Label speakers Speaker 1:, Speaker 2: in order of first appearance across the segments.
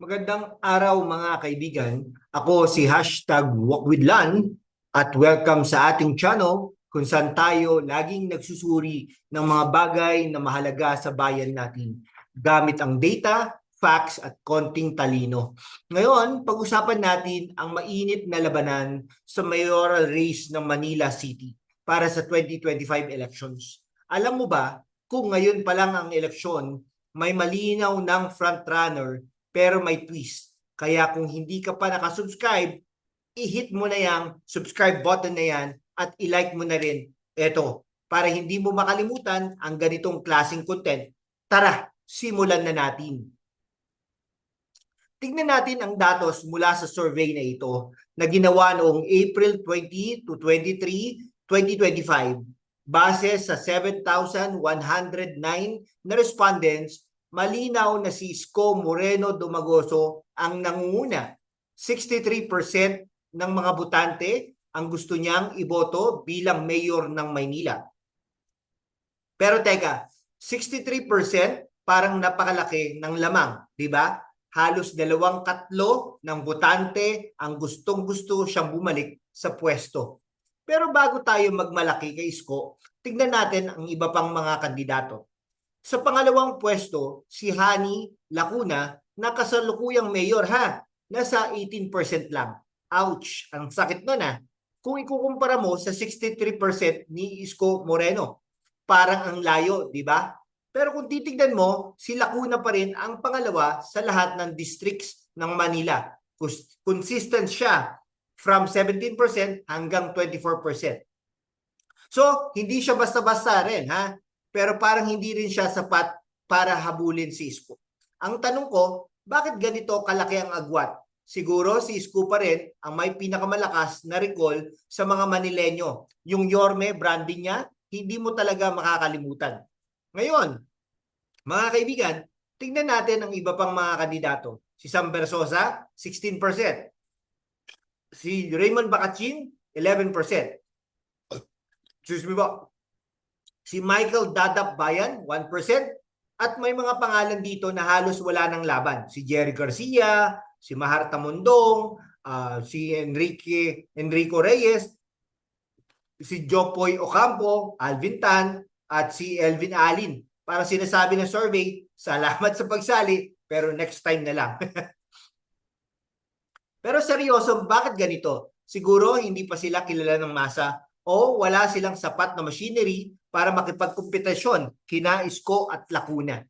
Speaker 1: Magandang araw mga kaibigan. Ako si hashtag Walkwithlan at welcome sa ating channel kung saan tayo laging nagsusuri ng mga bagay na mahalaga sa bayan natin gamit ang data, facts at konting talino. Ngayon, pag-usapan natin ang mainit na labanan sa mayoral race ng Manila City para sa 2025 elections. Alam mo ba kung ngayon pa lang ang eleksyon, may malinaw ng frontrunner pero may twist. Kaya kung hindi ka pa nakasubscribe, i-hit mo na yung subscribe button na yan at i-like mo na rin ito para hindi mo makalimutan ang ganitong klaseng content. Tara, simulan na natin. Tingnan natin ang datos mula sa survey na ito na ginawa noong April 20 to 23, 2025 base sa 7,109 na respondents malinaw na si Isko Moreno Dumagoso ang nangunguna. 63% ng mga botante ang gusto niyang iboto bilang mayor ng Maynila. Pero teka, 63% parang napakalaki ng lamang, di ba? Halos dalawang katlo ng botante ang gustong-gusto siyang bumalik sa pwesto. Pero bago tayo magmalaki kay Isko, tignan natin ang iba pang mga kandidato. Sa pangalawang pwesto, si Hani Lacuna na kasalukuyang mayor ha, nasa 18% lang. Ouch, ang sakit nun ha. Kung ikukumpara mo sa 63% ni Isko Moreno, parang ang layo, di ba? Pero kung titignan mo, si Lacuna pa rin ang pangalawa sa lahat ng districts ng Manila. Cons- Consistent siya from 17% hanggang 24%. So, hindi siya basta-basta rin, ha? Pero parang hindi rin siya sapat para habulin si Isko. Ang tanong ko, bakit ganito kalaki ang agwat? Siguro si Isko pa rin ang may pinakamalakas na recall sa mga Manilenyo. Yung Yorme branding niya, hindi mo talaga makakalimutan. Ngayon, mga kaibigan, tingnan natin ang iba pang mga kandidato. Si Sam Bersosa, 16%. Si Raymond Bacachin, 11%. Excuse me po. Si Michael Dadap Bayan, 1%. At may mga pangalan dito na halos wala ng laban. Si Jerry Garcia, si Maharta Mondong, ah, si Enrique Enrico Reyes, si Jopoy Ocampo, Alvin Tan, at si Elvin Alin. Para sinasabi ng survey, salamat sa pagsali, pero next time na lang. pero seryoso, bakit ganito? Siguro hindi pa sila kilala ng masa o wala silang sapat na machinery para makipagkompetisyon kina Isko at Lacuna.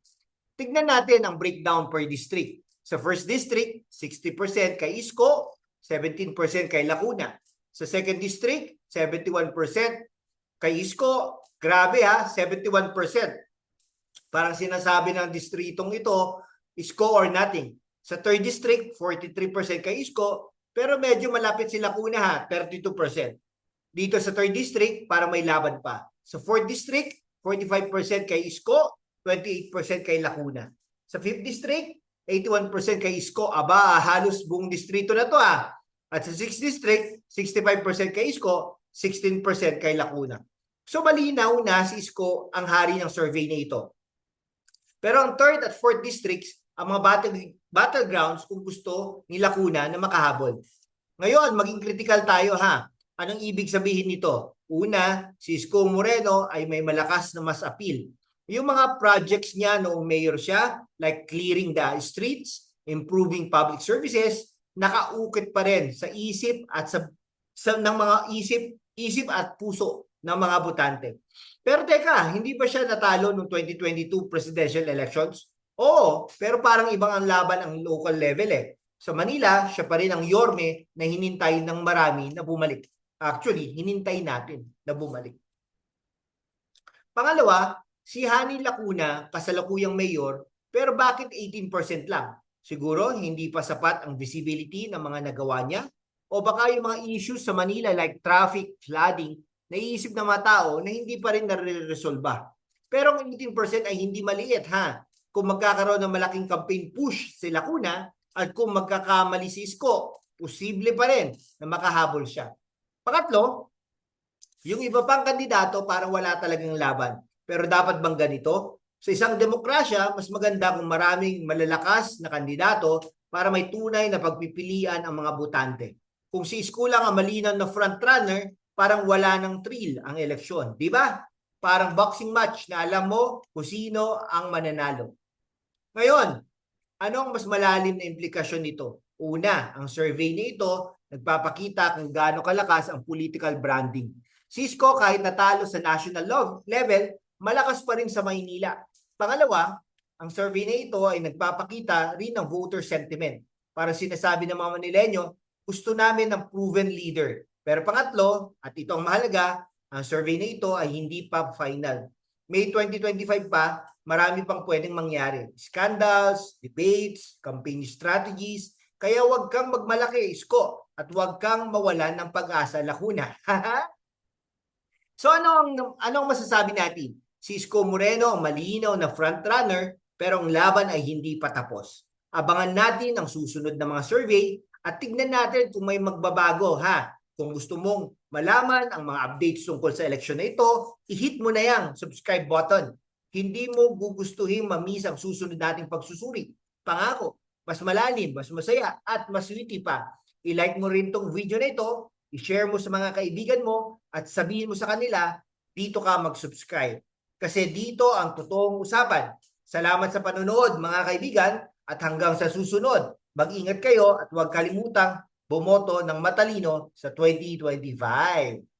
Speaker 1: Tignan natin ang breakdown per district. Sa first district, 60% kay Isko, 17% kay Lacuna. Sa second district, 71% kay Isko. Grabe ha, 71%. Parang sinasabi ng distritong ito, Isko or nothing. Sa third district, 43% kay Isko, pero medyo malapit si Lacuna ha, 32%. Dito sa third district, para may laban pa. Sa fourth district, 45% kay Isko, 28% kay Lacuna. Sa fifth district, 81% kay Isko. Aba, halos buong distrito na to ah. At sa sixth district, 65% kay Isko, 16% kay Lacuna. So malinaw na si Isko ang hari ng survey na ito. Pero ang third at fourth districts, ang mga battle, battlegrounds kung gusto ni Lacuna na makahabol. Ngayon, maging critical tayo ha. Anong ibig sabihin nito? Una, si Isko Moreno ay may malakas na mas appeal. Yung mga projects niya noong mayor siya, like clearing the streets, improving public services, nakaukit pa rin sa isip at sa, sa ng mga isip, isip at puso ng mga botante. Pero teka, hindi ba siya natalo noong 2022 presidential elections? Oo, pero parang ibang ang laban ang local level eh. Sa Manila, siya pa rin ang yorme na hinintay ng marami na bumalik. Actually, hinintay natin na bumalik. Pangalawa, si Hani Lacuna, kasalukuyang mayor, pero bakit 18% lang? Siguro hindi pa sapat ang visibility ng mga nagawa niya? O baka yung mga issues sa Manila like traffic, flooding, naiisip ng mga tao na hindi pa rin nare-resolba. Pero ang 18% ay hindi maliit ha. Kung magkakaroon ng malaking campaign push si Lacuna at kung magkakamali si Isko, posible pa rin na makahabol siya. Pangatlo, yung iba pang kandidato para wala talagang laban. Pero dapat bang ganito? Sa isang demokrasya, mas maganda kung maraming malalakas na kandidato para may tunay na pagpipilian ang mga botante. Kung si Isko lang ang malinaw na frontrunner, parang wala ng thrill ang eleksyon. Di ba? Parang boxing match na alam mo kung sino ang mananalo. Ngayon, ano ang mas malalim na implikasyon nito? Una, ang survey na ito nagpapakita kung gaano kalakas ang political branding. Cisco kahit natalo sa national level, malakas pa rin sa Maynila. Pangalawa, ang survey na ito ay nagpapakita rin ng voter sentiment. Para sinasabi ng mga Manilenyo, gusto namin ng proven leader. Pero pangatlo, at ito ang mahalaga, ang survey na ito ay hindi pa final. May 2025 pa, marami pang pwedeng mangyari. Scandals, debates, campaign strategies. Kaya huwag kang magmalaki, Isko, at huwag kang mawalan ng pag-asa, Lacuna. so ano ang, ano masasabi natin? Si Isko Moreno ang malinaw na frontrunner pero ang laban ay hindi pa tapos. Abangan natin ang susunod na mga survey at tignan natin kung may magbabago ha. Kung gusto mong malaman ang mga updates tungkol sa eleksyon na ito, i-hit mo na yung subscribe button. Hindi mo gugustuhin mamiss ang susunod nating pagsusuri. Pangako, mas malalim, mas masaya, at mas witty pa. I-like mo rin tong video na ito, i-share mo sa mga kaibigan mo, at sabihin mo sa kanila, dito ka mag-subscribe. Kasi dito ang totoong usapan. Salamat sa panonood mga kaibigan at hanggang sa susunod. Mag-ingat kayo at huwag kalimutang bumoto ng matalino sa 2025.